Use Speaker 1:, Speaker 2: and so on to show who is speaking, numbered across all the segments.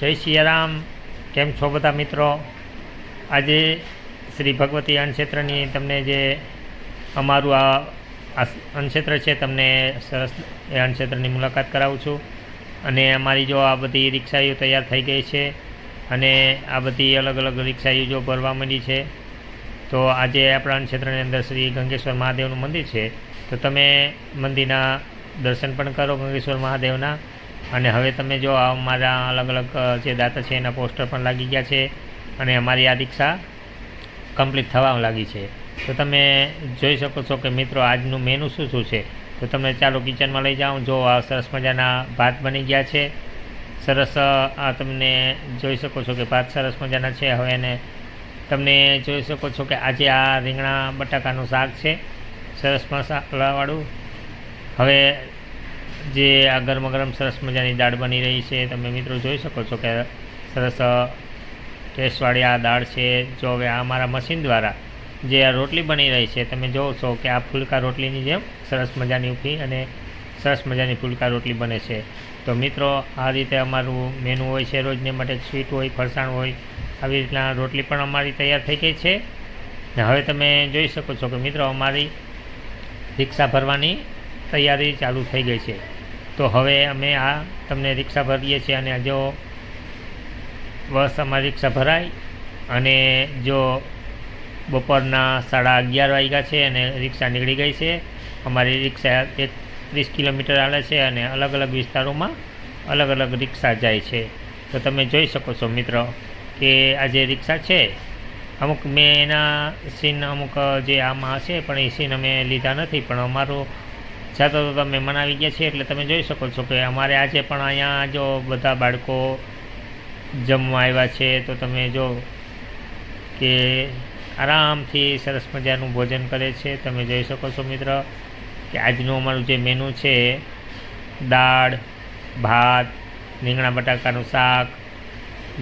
Speaker 1: જય સિયારામ. કેમ છો બધા મિત્રો? આજે શ્રી ભગવતી અન્નક્ષેત્રની તમને જે અમારું આ અન્નક્ષેત્ર છે, તમને સરસ એ અન્નક્ષેત્રની મુલાકાત કરાવું છું. અને અમારી જો આ બધી રિક્ષાઓ તૈયાર થઈ ગઈ છે અને આ બધી અલગ અલગ રિક્ષાઓ જો ભરવા માંડી છે, તો આજે આપણા અન્નક્ષેત્રની અંદર શ્રી ગંગેશ્વર મહાદેવનું મંદિર છે. તો તમે મંદિરના દર્શન પણ કરો ગંગેશ્વર મહાદેવના. અને હવે તમે જો અમારા અલગ અલગ જે દાતા છે એના પોસ્ટર પણ લાગી ગયા છે અને અમારી આ દીક્ષા કમ્પ્લીટ થવા લાગી છે. તો તમે જોઈ શકો છો કે મિત્રો આજનું મેનુ શું શું છે? તો તમે ચાલો કિચનમાં લઈ જાઓ. જો આ સરસ મજાના ભાત બની ગયા છે. સરસ આ તમને જોઈ શકો છો કે ભાત સરસ મજાના છે. હવે એને તમને જોઈ શકો છો કે આજે આ રીંગણા બટાકાનું શાક છે. સરસ મસાલાવાળું હવે જે આ ગરમ ગરમ સરસ મજાની દાળ બની રહી છે, તમે મિત્રો જોઈ શકો છો કે સરસ ટેસ્ટવાળી આ દાળ છે. જો હવે આ મારા મશીન દ્વારા જે આ રોટલી બની રહી છે, તમે જોવો છો કે આ ફુલકા રોટલીની જેમ સરસ મજાની ઉફી અને સરસ મજાની ફુલકા રોટલી બને છે. તો મિત્રો, આ રીતે અમારું મેનુ હોય છે, રોજને માટે સ્વીટ હોય, ફરસાણ હોય, આવી રીતના રોટલી પણ અમારી તૈયાર થઈ ગઈ છે. ને હવે તમે જોઈ શકો છો કે મિત્રો, અમારી રિક્ષા ભરવાની તૈયારી ચાલુ થઈ ગઈ છે. તો હવે અમે આ તમને રિક્ષા ભરીએ છીએ અને જો બસ અમારી રિક્ષા ભરાય અને જો બપોરના સાડા અગિયાર વાગ્યા છે અને રિક્ષા નીકળી ગઈ છે, અમારી રિક્ષા એક ત્રીસ કિલોમીટર હાલે છે અને અલગ અલગ વિસ્તારોમાં અલગ અલગ રિક્ષા જાય છે. તો તમે જોઈ શકો છો મિત્રો કે આ જે રિક્ષા છે, અમુક મેં એના સીન અમુક જે આમાં હશે પણ એ સીન અમે લીધા નથી, પણ અમારું જાતો તો તમે મનાવી ગયા છે, એટલે તમે જોઈ શકો છો કે અમારે આજે પણ અહીંયા જો બધા બાળકો જમવા આવ્યા છે, તો તમે જો કે આરામથી સરસ મજાનું ભોજન કરે છે. તમે જોઈ શકો છો મિત્ર કે આજનું અમારું જે મેનુ છે, દાળ, ભાત, રીંગણા બટાકાનું શાક,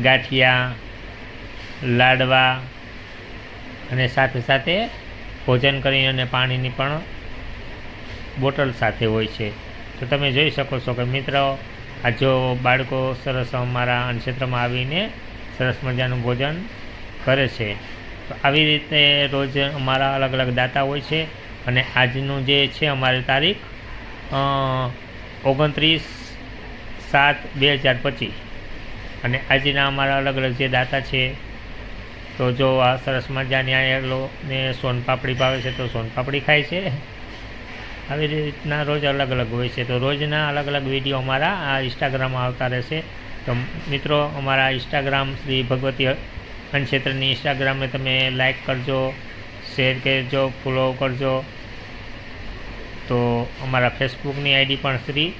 Speaker 1: ગાંઠિયા, લાડવા અને સાથે સાથે ભોજન કરીને પાણીની પણ બોટલ સાથે હોય છે. તો તમે જોઈ શકો છો કે મિત્રો, આ જો બાળકો સરસ અમારા અન્નક્ષેત્રમાં આવીને સરસ મજાનું ભોજન કરે છે. તો આવી રીતે રોજ અમારા અલગ અલગ દાતા હોય છે અને આજનું જે છે અમારી તારીખ ઓગણત્રીસ સાત બે હજાર પચીસ. અને આજના અમારા અલગ અલગ જે દાતા છે, તો જો આ સરસ મજાની આ ને સોનપાપડી ભાવે છે તો સોનપાપડી ખાય છે. આવી રીતના રોજ અલગ અલગ હોય છે. તો રોજના અલગ અલગ વીડિયો અમારા આ ઇન્સ્ટાગ્રામમાં આવતા રહેશે. તો મિત્રો, અમારા ઇન્સ્ટાગ્રામ શ્રી ભગવતી અન્નક્ષેત્રની ઇન્સ્ટાગ્રામને તમે લાઈક કરજો શેર કરજો ફોલો કરજો. તો અમારા ફેસબુકની આઈડી પણ શ્રી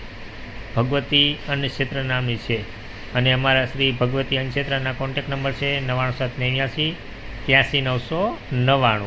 Speaker 1: ભગવતી અન્નક્ષેત્ર નામની છે. અને અમારા શ્રી ભગવતી અન્નક્ષેત્રના કોન્ટેક નંબર છે નવ્વાણું સાત નેવ્યાસી ત્યાંસી નવસો નવ્વાણું